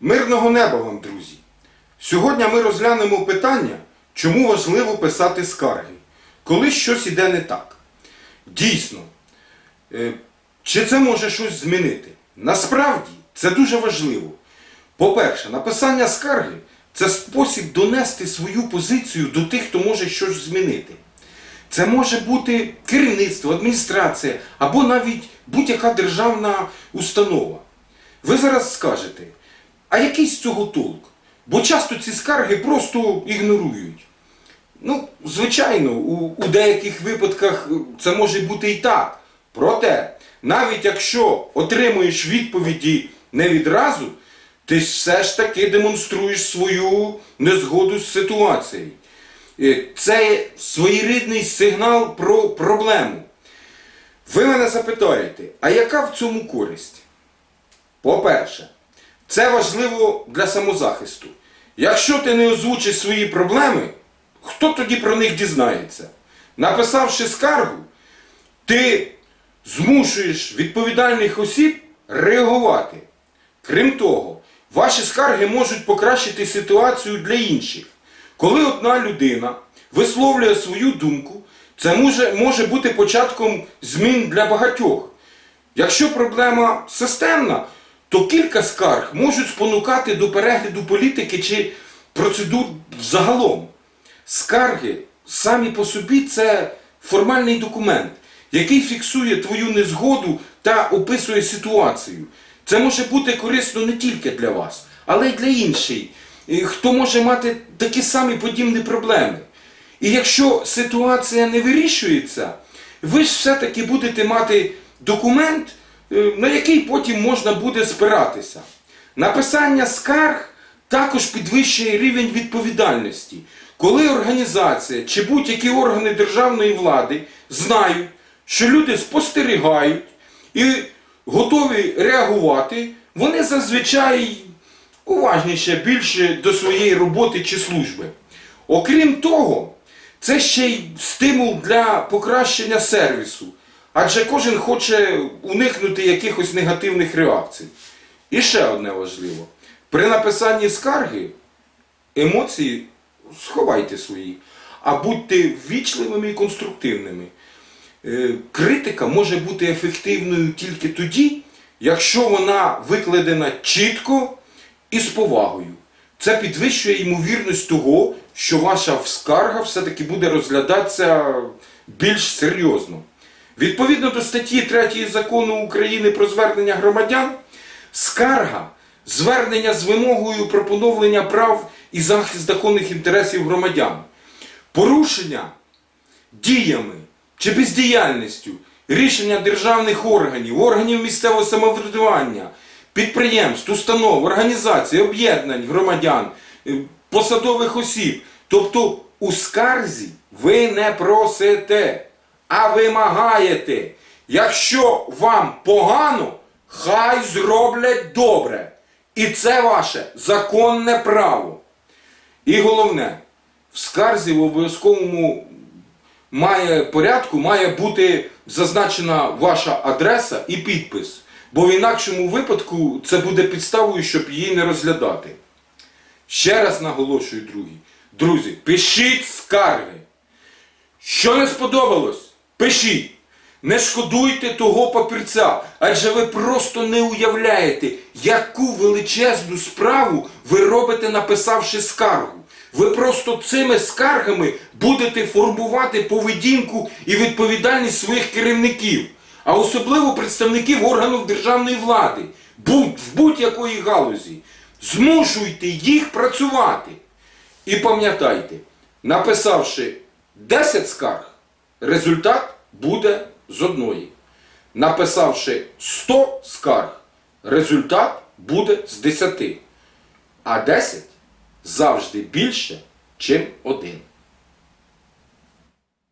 Мирного неба вам, друзі! Сьогодні ми розглянемо питання, чому важливо писати скарги, коли щось іде не так. Дійсно, е, чи це може щось змінити? Насправді це дуже важливо. По-перше, написання скарги це спосіб донести свою позицію до тих, хто може щось змінити. Це може бути керівництво, адміністрація або навіть будь-яка державна установа. Ви зараз скажете, а який з цього толк? Бо часто ці скарги просто ігнорують. Ну, звичайно, у, у деяких випадках це може бути і так. Проте, навіть якщо отримуєш відповіді не відразу, ти все ж таки демонструєш свою незгоду з ситуацією. Е, Це своєрідний сигнал про проблему. Ви мене запитаєте, а яка в цьому користь? По-перше, це важливо для самозахисту. Якщо ти не озвучиш свої проблеми, хто тоді про них дізнається? Написавши скаргу, ти змушуєш відповідальних осіб реагувати. Крім того, ваші скарги можуть покращити ситуацію для інших. Коли одна людина висловлює свою думку, це може, може бути початком змін для багатьох. Якщо проблема системна, то кілька скарг можуть спонукати до перегляду політики чи процедур загалом. Скарги самі по собі це формальний документ, який фіксує твою незгоду та описує ситуацію. Це може бути корисно не тільки для вас, але й для інших, хто може мати такі самі подібні проблеми. І якщо ситуація не вирішується, ви ж все-таки будете мати документ, на який потім можна буде спиратися. Написання скарг також підвищує рівень відповідальності, коли організація чи будь-які органи державної влади знають, що люди спостерігають і готові реагувати, вони зазвичай уважніше більше до своєї роботи чи служби. Окрім того, це ще й стимул для покращення сервісу, адже кожен хоче уникнути якихось негативних реакцій. І ще одне важливо: при написанні скарги емоції сховайте свої, а будьте ввічливими і конструктивними. Е, Критика може бути ефективною тільки тоді, якщо вона викладена чітко і з повагою. Це підвищує ймовірність того, що ваша скарга все-таки буде розглядатися більш серйозно. Відповідно до статті 3 закону України про звернення громадян, скарга звернення з вимогою про поновлення прав і захист законних інтересів громадян. Порушення діями чи бездіяльністю рішення державних органів, органів місцевого самоврядування, підприємств, установ, організацій, об'єднань громадян, е, посадових осіб. Тобто у скарзі ви не просите, а вимагаєте. Якщо вам погано, хай зроблять добре. І це ваше законне право. І головне, в скарзі в обов'язковому має порядку має бути зазначена ваша адреса і підпис. Бо в інакшому випадку це буде підставою, щоб її не розглядати. Ще раз наголошую, друзі. Друзі, пишіть скарги. Що не сподобалось, пишіть. Не шкодуйте того папірця, адже ви просто не уявляєте, яку величезну справу ви робите, написавши скаргу. Ви просто цими скаргами будете формувати поведінку і відповідальність своїх керівників, а особливо представників органів державної влади, в будь-якої галузі. Змушуйте їх працювати. І пам'ятайте, написавши 10 скарг, результат буде з одної. Написавши 100 скарг, результат буде з 10. А 10 завжди більше, чим один.